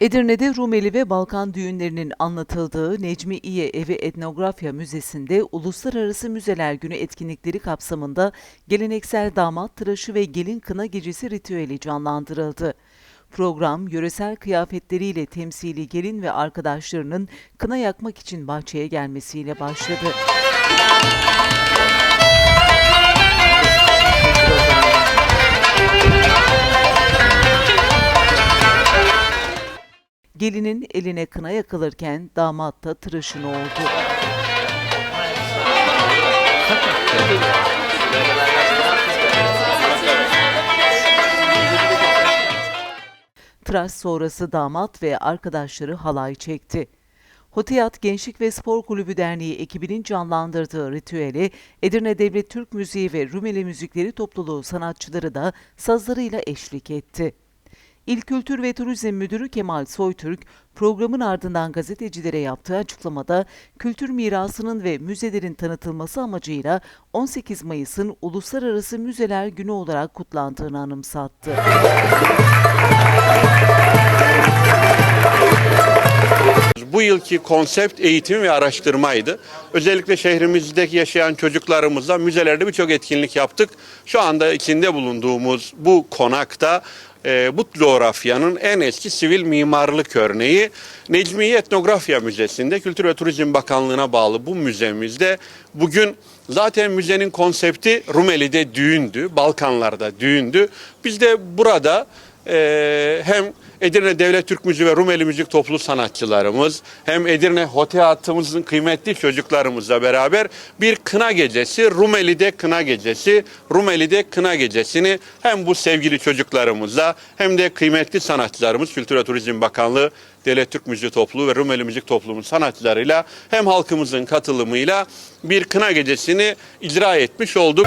Edirne'de Rumeli ve Balkan düğünlerinin anlatıldığı Necmi İye Evi Etnografya Müzesi'nde Uluslararası Müzeler Günü etkinlikleri kapsamında geleneksel damat tıraşı ve gelin kına gecesi ritüeli canlandırıldı. Program, yöresel kıyafetleriyle temsili gelin ve arkadaşlarının kına yakmak için bahçeye gelmesiyle başladı. Gelinin eline kına yakılırken damat da tıraşını oldu. Tıraş sonrası damat ve arkadaşları halay çekti. Hotiyat Gençlik ve Spor Kulübü Derneği ekibinin canlandırdığı ritüeli Edirne Devlet Türk Müziği ve Rumeli Müzikleri Topluluğu sanatçıları da sazlarıyla eşlik etti. İl Kültür ve Turizm Müdürü Kemal Soytürk, programın ardından gazetecilere yaptığı açıklamada kültür mirasının ve müzelerin tanıtılması amacıyla 18 Mayıs'ın Uluslararası Müzeler Günü olarak kutlandığını anımsattı. Bu yılki konsept eğitim ve araştırmaydı. Özellikle şehrimizdeki yaşayan çocuklarımızla müzelerde birçok etkinlik yaptık. Şu anda içinde bulunduğumuz bu konakta e, bu coğrafyanın en eski sivil mimarlık örneği Necmiye Etnografya Müzesi'nde Kültür ve Turizm Bakanlığı'na bağlı bu müzemizde bugün zaten müzenin konsepti Rumeli'de düğündü, Balkanlarda düğündü. Biz de burada e, hem Edirne Devlet Türk Müziği ve Rumeli Müzik Topluluğu sanatçılarımız hem Edirne Hoteatımızın kıymetli çocuklarımızla beraber bir kına gecesi, Rumeli'de kına gecesi, Rumeli'de kına gecesini hem bu sevgili çocuklarımızla hem de kıymetli sanatçılarımız Kültür ve Turizm Bakanlığı Devlet Türk Müziği Topluluğu ve Rumeli Müzik Topluluğu sanatçılarıyla hem halkımızın katılımıyla bir kına gecesini icra etmiş olduk.